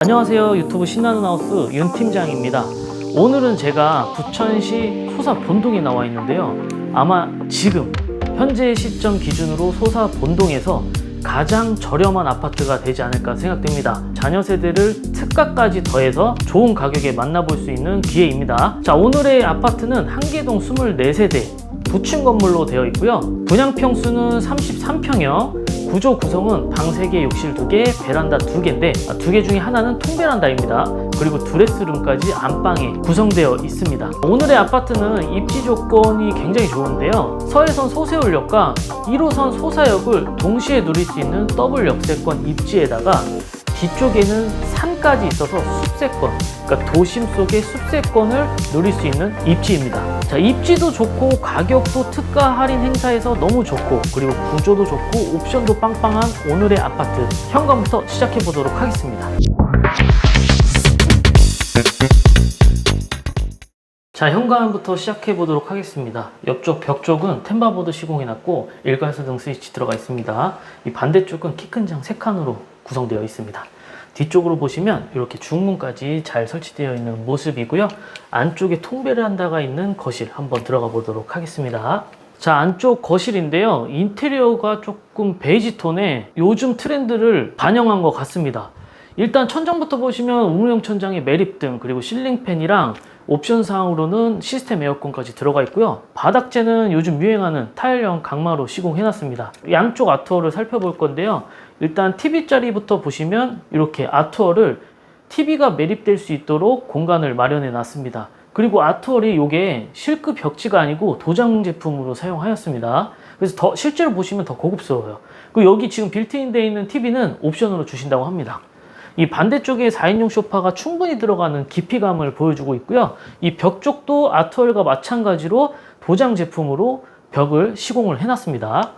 안녕하세요. 유튜브 신나는 하우스 윤 팀장입니다. 오늘은 제가 부천시 소사 본동에 나와 있는데요. 아마 지금 현재 시점 기준으로 소사 본동에서 가장 저렴한 아파트가 되지 않을까 생각됩니다. 자녀 세대를 특가까지 더해서 좋은 가격에 만나볼 수 있는 기회입니다. 자 오늘의 아파트는 한계동 24세대 부층 건물로 되어 있고요. 분양 평수는 33평형 구조 구성은 방 3개, 욕실 2개, 베란다 2개인데 두개 중에 하나는 통베란다입니다. 그리고 드레스룸까지 안방에 구성되어 있습니다. 오늘의 아파트는 입지 조건이 굉장히 좋은데요. 서해선 소세울역과 1호선 소사역을 동시에 누릴 수 있는 더블 역세권 입지에다가 뒤쪽에는 산 까지 있어서 숲세권, 그러니까 도심 속의 숲세권을 누릴 수 있는 입지입니다. 자, 입지도 좋고 가격도 특가 할인 행사에서 너무 좋고 그리고 구조도 좋고 옵션도 빵빵한 오늘의 아파트 현관부터 시작해 보도록 하겠습니다. 자, 현관부터 시작해 보도록 하겠습니다. 옆쪽 벽 쪽은 템바보드 시공해 놨고 일괄소등 스위치 들어가 있습니다. 이 반대쪽은 키 큰 장 3칸으로 구성되어 있습니다. 뒤쪽으로 보시면 이렇게 중문까지 잘 설치되어 있는 모습이고요. 안쪽에 통베란다가 있는 거실 한번 들어가 보도록 하겠습니다. 자, 안쪽 거실인데요. 인테리어가 조금 베이지 톤에 요즘 트렌드를 반영한 것 같습니다. 일단 천장부터 보시면 우무형 천장에 매립등 그리고 실링팬이랑 옵션 사항으로는 시스템 에어컨까지 들어가 있고요. 바닥재는 요즘 유행하는 타일형 강마로 시공해놨습니다. 양쪽 아트월을 살펴볼 건데요. 일단 TV 자리부터 보시면 이렇게 아트월을 TV가 매립될 수 있도록 공간을 마련해 놨습니다. 그리고 아트월이 이게 실크 벽지가 아니고 도장 제품으로 사용하였습니다. 그래서 더 실제로 보시면 더 고급스러워요. 그리고 여기 지금 빌트인 되어 있는 TV는 옵션으로 주신다고 합니다. 이 반대쪽에 4인용 소파가 충분히 들어가는 깊이감을 보여주고 있고요. 이 벽 쪽도 아트월과 마찬가지로 도장 제품으로 벽을 시공을 해놨습니다.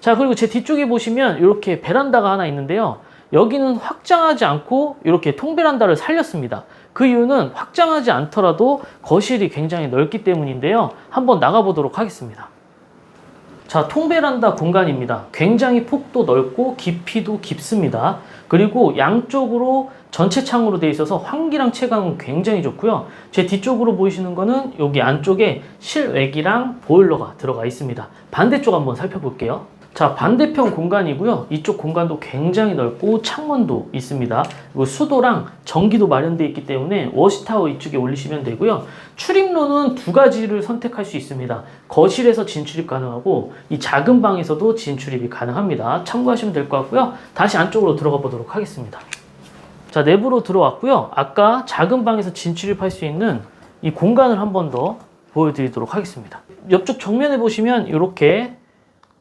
자, 그리고 제 뒤쪽에 보시면 이렇게 베란다가 하나 있는데요. 여기는 확장하지 않고 이렇게 통베란다를 살렸습니다. 그 이유는 확장하지 않더라도 거실이 굉장히 넓기 때문인데요. 한번 나가보도록 하겠습니다. 자, 통베란다 공간입니다. 굉장히 폭도 넓고 깊이도 깊습니다. 그리고 양쪽으로 전체 창으로 되어 있어서 환기랑 채광은 굉장히 좋고요. 제 뒤쪽으로 보이시는 거는 여기 안쪽에 실외기랑 보일러가 들어가 있습니다. 반대쪽 한번 살펴볼게요. 자, 반대편 공간이고요. 이쪽 공간도 굉장히 넓고 창문도 있습니다. 그리고 수도랑 전기도 마련되어 있기 때문에 워시타워 이쪽에 올리시면 되고요. 출입로는 두 가지를 선택할 수 있습니다. 거실에서 진출입 가능하고 이 작은 방에서도 진출입이 가능합니다. 참고하시면 될 것 같고요. 다시 안쪽으로 들어가 보도록 하겠습니다. 자, 내부로 들어왔고요. 아까 작은 방에서 진출입할 수 있는 이 공간을 한 번 더 보여드리도록 하겠습니다. 옆쪽 정면에 보시면 이렇게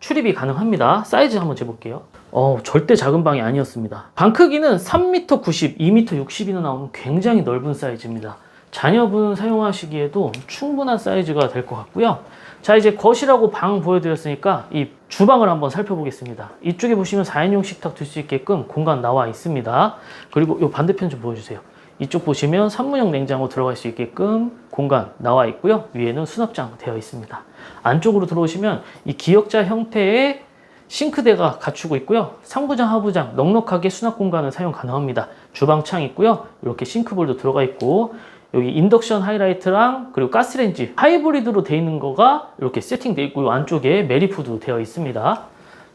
출입이 가능합니다. 사이즈 한번 재볼게요. 어, 절대 작은 방이 아니었습니다. 방 크기는 3m 90, 2m 60이나 나오는 굉장히 넓은 사이즈입니다. 자녀분 사용하시기에도 충분한 사이즈가 될 것 같고요. 자, 이제 거실하고 방 보여드렸으니까 이 주방을 한번 살펴보겠습니다. 이쪽에 보시면 4인용 식탁 둘 수 있게끔 공간 나와 있습니다. 그리고 이 반대편 좀 보여주세요. 이쪽 보시면 산문형 냉장고 들어갈 수 있게끔 공간 나와 있고요. 위에는 수납장 되어 있습니다. 안쪽으로 들어오시면 이 기역자 형태의 싱크대가 갖추고 있고요. 상부장, 하부장 넉넉하게 수납 공간을 사용 가능합니다. 주방창 있고요. 이렇게 싱크볼도 들어가 있고 여기 인덕션 하이라이트랑 그리고 가스레인지 하이브리드로 되어 있는 거가 이렇게 세팅되어 있고 안쪽에 메리푸드 되어 있습니다.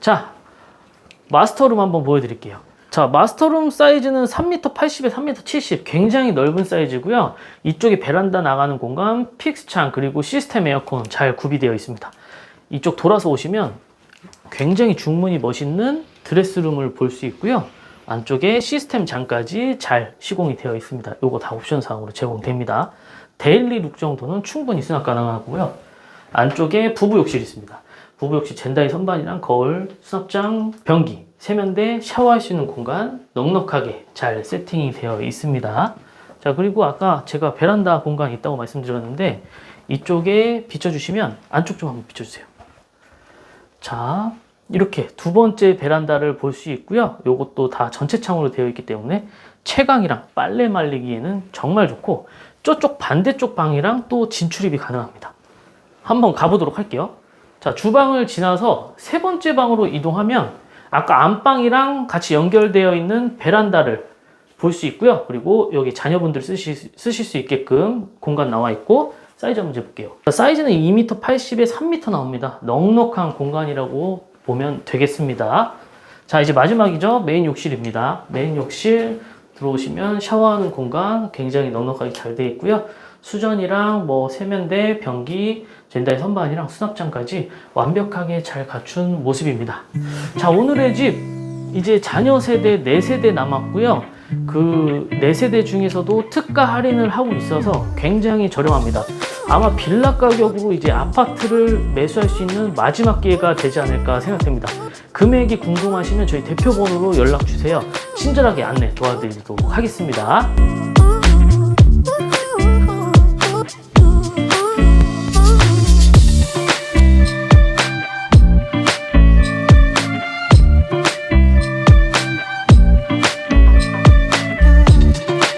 자, 마스터룸 한번 보여드릴게요. 자, 마스터룸 사이즈는 3m 80에 3m 70 굉장히 넓은 사이즈고요. 이쪽에 베란다 나가는 공간, 픽스창 그리고 시스템 에어컨 잘 구비되어 있습니다. 이쪽 돌아서 오시면 굉장히 중문이 멋있는 드레스룸을 볼 수 있고요. 안쪽에 시스템 장까지 잘 시공이 되어 있습니다. 요거 다 옵션 사항으로 제공됩니다. 데일리 룩 정도는 충분히 수납 가능하고요. 안쪽에 부부 욕실이 있습니다. 부부 욕실 젠다이 선반이랑 거울, 수납장, 변기, 세면대, 샤워할 수 있는 공간 넉넉하게 잘 세팅이 되어 있습니다. 자, 그리고 아까 제가 베란다 공간이 있다고 말씀드렸는데 이쪽에 비춰주시면 안쪽 좀 한번 비춰주세요. 자, 이렇게 두 번째 베란다를 볼 수 있고요. 요것도 다 전체 창으로 되어 있기 때문에 채광이랑 빨래 말리기에는 정말 좋고 저쪽 반대쪽 방이랑 또 진출입이 가능합니다. 한번 가보도록 할게요. 자, 주방을 지나서 세 번째 방으로 이동하면 아까 안방이랑 같이 연결되어 있는 베란다를 볼 수 있고요. 그리고 여기 자녀분들 쓰시, 쓰실 수 있게끔 공간 나와 있고 사이즈 한번 재볼게요. 사이즈는 2m 80에 3m 나옵니다. 넉넉한 공간이라고 보면 되겠습니다. 자 이제 마지막이죠. 메인 욕실입니다. 메인 욕실 들어오시면 샤워하는 공간 굉장히 넉넉하게 잘 되어 있고요. 수전이랑 뭐 세면대, 변기, 젠다의 선반이랑 수납장까지 완벽하게 잘 갖춘 모습입니다. 자 오늘의 집 이제 자녀 세대 4세대 남았고요. 그 4세대 중에서도 특가 할인을 하고 있어서 굉장히 저렴합니다. 아마 빌라 가격으로 이제 아파트를 매수할 수 있는 마지막 기회가 되지 않을까 생각됩니다. 금액이 궁금하시면 저희 대표번호로 연락 주세요. 친절하게 안내 도와드리도록 하겠습니다.